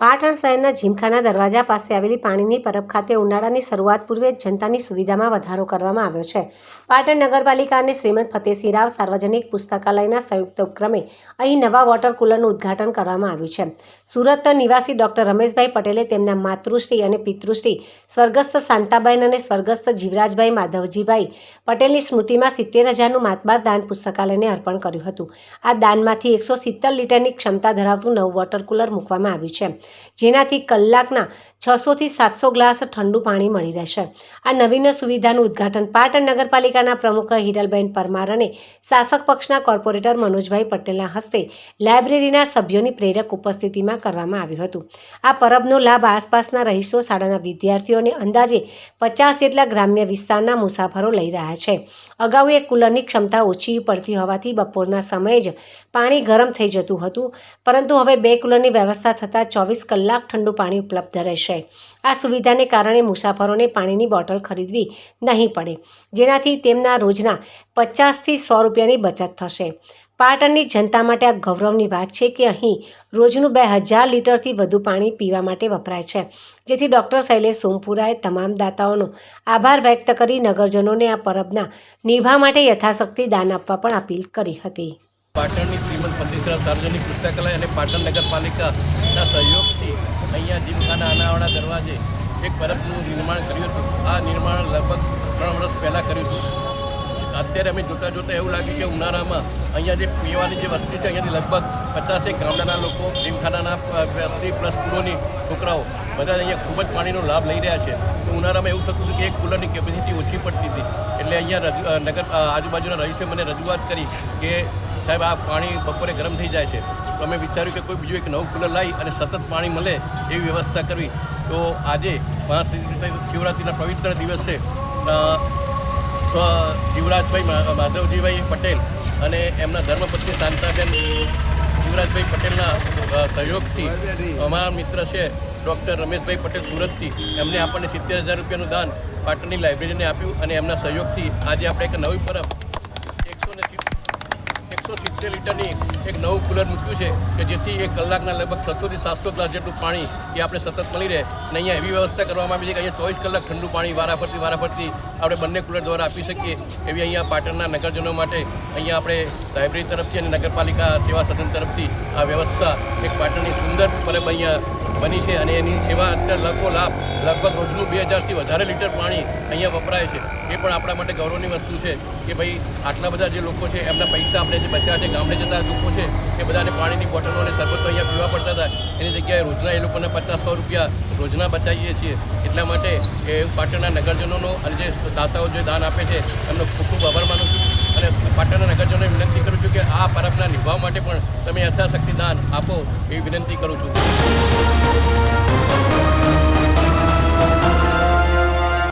પાટણ શહેરના જીમખાના દરવાજા પાસે આવેલી પાણીની પરબ ખાતે ઉનાળાની શરૂઆત પૂર્વે જનતાની સુવિધામાં વધારો કરવામાં આવ્યો છે. પાટણ નગરપાલિકા અને શ્રીમદ ફતેસિંહ રાવ સાર્વજનિક પુસ્તકાલયના સંયુક્ત ઉપક્રમે અહીં નવા વોટર કુલરનું ઉદ્ઘાટન કરવામાં આવ્યું છે. સુરત નિવાસી ડોક્ટર રમેશભાઈ પટેલે તેમના માતૃશ્રી અને પિતૃશ્રી સ્વર્ગસ્થ શાંતાબેન અને સ્વર્ગસ્થ જીવરાજભાઈ માધવજીભાઈ પટેલની સ્મૃતિમાં સિત્તેર હજારનું માતબાર દાન પુસ્તકાલયને અર્પણ કર્યું હતું. આ દાનમાંથી એકસો સિત્તેર લીટરની ક્ષમતા ધરાવતું નવું વોટર કુલર મૂકવામાં આવ્યું છે. જેનાથી કલાકના છસોથી સાતસો ગ્લાસ ઠંડુ પાણી મળી રહેશે. આ નવીન સુવિધાનું ઉદ્ઘાટન પાટણ નગરપાલિકાના પ્રમુખ હિરલબેન પરમાર અને શાસક પક્ષના કોર્પોરેટર મનોજભાઈ પટેલના હસ્તે લાઇબ્રેરીના સભ્યોની પ્રેરક ઉપસ્થિતિમાં કરવામાં આવ્યું હતું. આ પરબનો લાભ આસપાસના રહીશો, શાળાના વિદ્યાર્થીઓ અને અંદાજે પચાસ જેટલા ગ્રામ્ય વિસ્તારના મુસાફરો લઈ રહ્યા છે. અગાઉ એક કુલરની ક્ષમતા ઓછી પડતી હોવાથી બપોરના સમયે જ પાણી ગરમ થઈ જતું હતું, પરંતુ હવે બે કુલરની વ્યવસ્થા થતાં ચોવીસ કલાક ઠંડુ પાણી ઉપલબ્ધ રહેશે. આ સુવિધાને કારણે મુસાફરોને પાણીની બોટલ ખરીદવી નહીં પડે, જેનાથી તેમના રોજના પચાસથી સો રૂપિયાની બચત થશે. પાટણની જનતા માટે આ ગૌરવની વાત છે કે અહીં રોજનું બે હજાર લીટરથી વધુ પાણી પીવા માટે વપરાય છે, જેથી ડૉક્ટર શૈલેષ સોમપુરાએ તમામ દાતાઓનો આભાર વ્યક્ત કરી નગરજનોને આ પરબના નિભા માટે યથાશક્તિ દાન આપવા પણ અપીલ કરી હતી. પાટણની શ્રીમદ ફતેસરા સાર્વજનિક પુસ્તકાલય અને પાટણ નગરપાલિકાના સહયોગથી અહીંયા જીમખાના અનાવાડા દરવાજે એક પરબનું નિર્માણ કર્યું હતું. આ નિર્માણ લગભગ ત્રણ વર્ષ પહેલાં કર્યું હતું. અત્યારે અમે જોતાં જોતાં એવું લાગ્યું કે ઉનાળામાં અહીંયા જે પીવાની જે વસ્તી છે, અહીંયાથી લગભગ પચાસેક ગામડાના લોકો, જીમખાનાના વ્યક્તિ પ્લસ સ્કૂલોની છોકરાઓ બધા અહીંયા ખૂબ જ પાણીનો લાભ લઈ રહ્યા છે. તો ઉનાળામાં એવું થતું હતું કે એક કુલરની કેપેસિટી ઓછી પડતી હતી. એટલે અહીંયા નગર આજુબાજુના રહીશોએ મને રજૂઆત કરી કે સાહેબ, આ પાણી બપોરે ગરમ થઈ જાય છે. તો અમે વિચાર્યું કે કોઈ બીજું એક નવું કુલર લાવી અને સતત પાણી મળે એવી વ્યવસ્થા કરવી. તો આજે શિવરાત્રિના પવિત્ર દિવસે સ્વ માધવજીભાઈ પટેલ અને એમના ધર્મપત્ની શાંતાબેન શિવરાજભાઈ પટેલના સહયોગથી અમારા મિત્ર છે ડૉક્ટર રમેશભાઈ પટેલ સુરતથી એમને આપણને સિત્તેર હજાર રૂપિયાનું દાન પાટણની લાઇબ્રેરીને આપ્યું અને એમના સહયોગથી આજે આપણે એક નવી પરબ સિત્તેર લીટરની એક નવું કુલર મૂક્યું છે કે જેથી એક કલાકના લગભગ છસોથી સાતસો ગ્લાસ જેટલું પાણી એ આપણે સતત મળી રહે. અને અહીંયા એવી વ્યવસ્થા કરવામાં આવી છે કે અહીંયા ચોવીસ કલાક ઠંડુ પાણી વારાફરતી વારાફરતી આપણે બંને કુલર દ્વારા આપી શકીએ એવી અહીંયા પાટણના નગરજનો માટે અહીંયા આપણે લાઇબ્રેરી તરફથી અને નગરપાલિકા સેવા સદન તરફથી આ વ્યવસ્થા એક પાટણની સુંદર પરબ અહીંયા બની છે અને એની સેવા અત્યારે લગો લાભ લગભગ રોજનું બે હજારથી વધારે લીટર પાણી અહીંયા વપરાય છે. એ પણ આપણા માટે ગૌરવની વસ્તુ છે કે ભાઈ આટલા બધા જે લોકો છે, એમના પૈસા આપણે જે બચ્યા છે, ગામડે જતા લોકો છે, એ બધાને પાણીની બોટલો અને શરબતો અહીંયા પીવા પડતા હતા. એની જગ્યાએ રોજના એ લોકોને પચાસ સો રૂપિયા રોજના બચાવીએ છીએ. એટલા માટે એ પાટણના નગરજનોનો અને જે દાતાઓ જે દાન આપે છે, એમનો ખૂબ ખૂબ આભાર માનું છું. અને પાટણના નગરજનોને વિનંતી કરું છું કે આ પરબના નિભાવ માટે પણ તમે યથાશક્તિ દાન આપો એવી વિનંતી કરું છું.